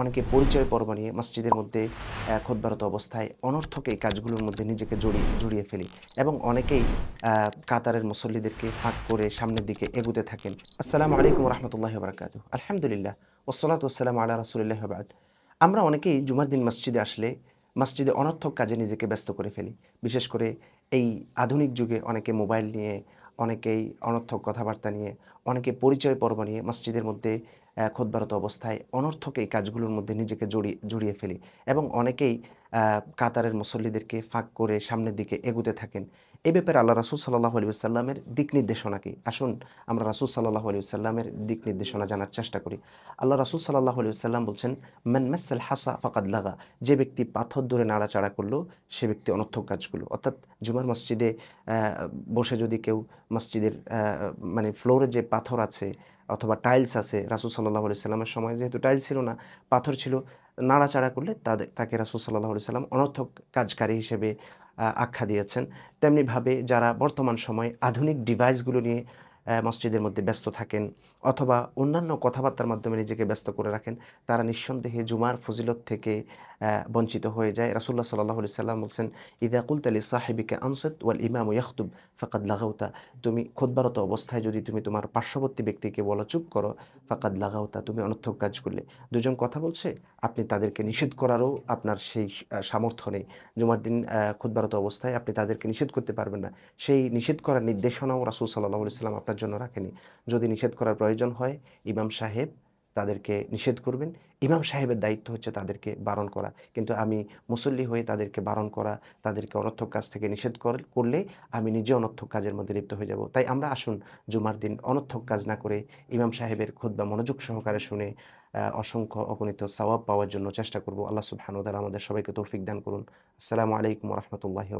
অনেকে পরিচয় পর্ব নিয়ে মসজিদের মধ্যে খোদবারত অবস্থায় অনর্থক এই কাজগুলোর মধ্যে নিজেকে জড়িয়ে জড়িয়ে ফেলি এবং অনেকেই কাতারের মুসল্লিদেরকে ফাঁক করে সামনের দিকে এগুতে থাকেন। আসসালামু আলাইকুম রহমতুল্লাহ বারকাত আলহামদুলিল্লাহ। ওসলাত ওসালাম আল্লাহ রসুলিল্লাহ বাদ। আমরা অনেকেই জুমার দিন মসজিদে আসলে মসজিদে অনর্থক কাজে নিজেকে ব্যস্ত করে ফেলি। বিশেষ করে এই আধুনিক যুগে অনেকে মোবাইল নিয়ে, অনেকেই অনর্থক কথাবার্তা নিয়ে, অনেকে পরিচয় পর্ব নিয়ে মসজিদের মধ্যে খোদবারত অবস্থায় অনর্থক এই কাজগুলোর মধ্যে নিজেকে জড়িয়ে জড়িয়ে ফেলি এবং অনেকেই কাতারের মুসল্লিদেরকে ফাঁক করে সামনের দিকে এগুতে থাকেন। এই ব্যাপারে আল্লাহ রাসুল সাল্লাহ আলী সাল্লামের দিক নির্দেশনা কি আসুন, আমরা রাসুল সাল্লাহ আলী সাল্লামের দিক নির্দেশনা জানার চেষ্টা করি। আল্লাহ রাসুল সাল্লাহ আলী সাল্লাম বলছেন, মান মাসাল হাসা ফাকাদ লাগা। যে ব্যক্তি পাথর ধরে নাড়াচাড়া করল, সে ব্যক্তি অনর্থক কাজগুলো। অর্থাৎ জুমার মসজিদে বসে যদি কেউ মসজিদের মানে ফ্লোরে যে পাথর আছে অথবা টাইলস আছে রাসুল সাল্লাহ সাল্লামের সময়, যেহেতু টাইলস ছিল না, পাথর ছিল, নাড়াচাড়া করলে তাদের তাকে রাসুল সাল্লাহ সাল্লাম অনর্থক কাজকারী হিসেবে আখ্যা দিয়েছেন। তেমনিভাবে যারা বর্তমান সময়ে আধুনিক ডিভাইসগুলো নিয়ে মসজিদের মধ্যে ব্যস্ত থাকেন অথবা অন্যান্য কথাবার্তার মাধ্যমে নিজেকে ব্যস্ত করে রাখেন তারা নিঃসন্দেহে জুমার ফজিলত থেকে বঞ্চিত হয়ে যায়। রাসুল্লাহ সাল্লাহ সাল্লাম বলছেন ইদাকুল তালি সাহেবিকে আনসেত ওয়াল ইমাম ইয়াখতুব ফাকাদ লাগাউতা তুমি খোদবারত অবস্থায় যদি তুমি তোমার পার্শ্ববর্তী ব্যক্তিকে বলো চুপ করো ফাকাদ লাগাউতা তুমি অনর্থক কাজ করলে। দুজন কথা বলছে আপনি তাদেরকে নিষেধ করারও আপনার সেই সামর্থ্য নেই। জুমার দিন আহ, খুতবারত অবস্থায় আপনি তাদেরকে নিষেধ করতে পারবেন না। সেই নিষেধ করার নির্দেশনাও রাসুল সাল্লাহ সাল্লাম আপনার জন্য রাখেনি। যদি নিষেধ করার প্রয়োজন হয়, ইমাম সাহেব তাদেরকে নিষেধ করবেন। ইমাম সাহেবের দায়িত্ব হচ্ছে তাদেরকে বারণ করা। কিন্তু আমি মুসল্লি হয়ে তাদেরকে বারণ করা, তাদেরকে অনর্থক কাজ থেকে নিষেধ করলে আমি নিজে অনর্থক কাজের মধ্যে লিপ্ত হয়ে যাব। তাই আমরা আসুন জুমার দিন অনর্থক কাজ না করে ইমাম সাহেবের খুদ বা মনোযোগ সহকারে শুনে অসংখ্য অগণিত সওয়াব পাওয়ার জন্য চেষ্টা করব। আল্লাহ সুবহানাহু ওয়া আমাদের সবাইকে তৌফিক দান করুন। আসসালামু আলাইকুম রহমতুল্লাহি